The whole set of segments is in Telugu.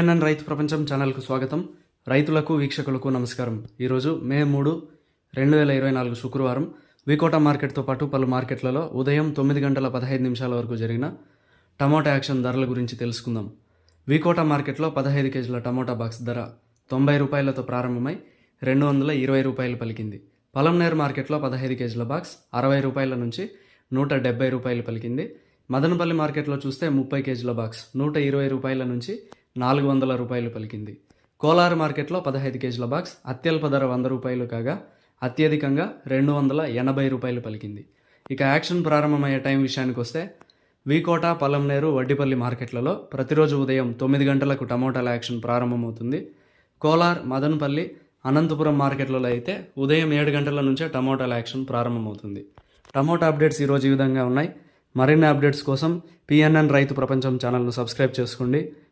సిఎన్ఎన్ రైతు ప్రపంచం ఛానల్కు స్వాగతం. రైతులకు వీక్షకులకు నమస్కారం. ఈరోజు మే మూడు రెండు వేల ఇరవై నాలుగు శుక్రవారం. వికోట మార్కెట్తో పాటు పలు మార్కెట్లలో ఉదయం తొమ్మిది గంటల పదహైదు నిమిషాల వరకు జరిగిన టమోటా యాక్షన్ ధరల గురించి తెలుసుకుందాం. వికోట మార్కెట్లో పదహైదు కేజీల టమోటా బాక్స్ ధర తొంభై రూపాయలతో ప్రారంభమై రెండు వందల ఇరవై రూపాయలు పలికింది. పలంనేర్ మార్కెట్లో పదహైదు కేజీల బాక్స్ అరవై రూపాయల నుంచి నూట డెబ్బై రూపాయలు పలికింది. మదనపల్లి మార్కెట్లో చూస్తే ముప్పై కేజీల బాక్స్ నూట ఇరవై రూపాయల నుంచి నాలుగు వందల రూపాయలు పలికింది. కోలార్ మార్కెట్లో పదహైదు కేజీల బాక్స్ అత్యల్ప ధర వంద రూపాయలు కాగా అత్యధికంగా రెండు వందల ఎనభై రూపాయలు పలికింది. ఇక యాక్షన్ ప్రారంభమయ్యే టైం విషయానికి వస్తే వీకోట పలంనేరు వడ్డిపల్లి మార్కెట్లలో ప్రతిరోజు ఉదయం తొమ్మిది గంటలకు టమోటాల యాక్షన్ ప్రారంభమవుతుంది. కోలార్ మదనపల్లి అనంతపురం మార్కెట్లలో అయితే ఉదయం ఏడు గంటల నుంచే టమోటాల యాక్షన్ ప్రారంభమవుతుంది. టమోటా అప్డేట్స్ ఈరోజు ఈ విధంగా ఉన్నాయి. మరిన్ని అప్డేట్స్ కోసం పిఎన్ఎన్ రైతు ప్రపంచం ఛానల్ను సబ్స్క్రైబ్ చేసుకోండి.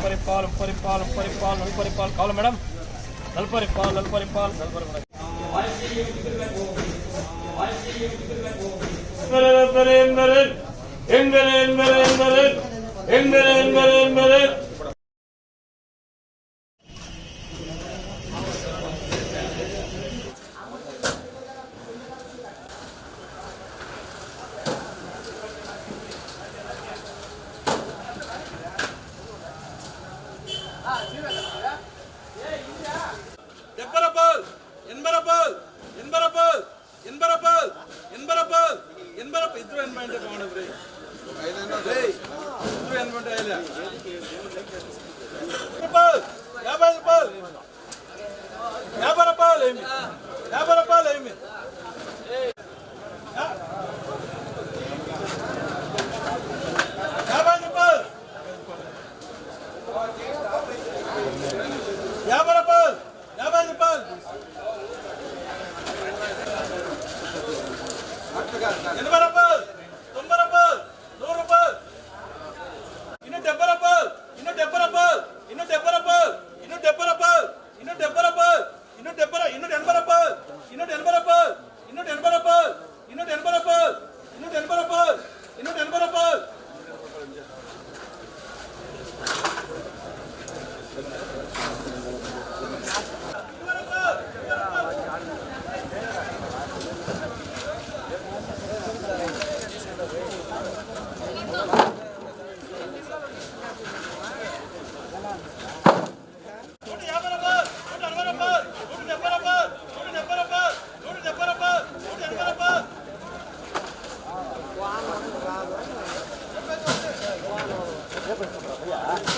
பரிபால் பரிபால் பரிபால் நல்பரிபால் காலம் மேடம் நல்பரிபால் நல்பரிபால் நல்பரிபால் எங்கள் எங்கள் எங்கள் எங்கள் எங்கள் எங்கள் எங்கள் ಎಂಟು ಮಾಡ್ರಿ ವ್ಯಾಪಾರ ವ್ಯಾಪಾರ Bersama.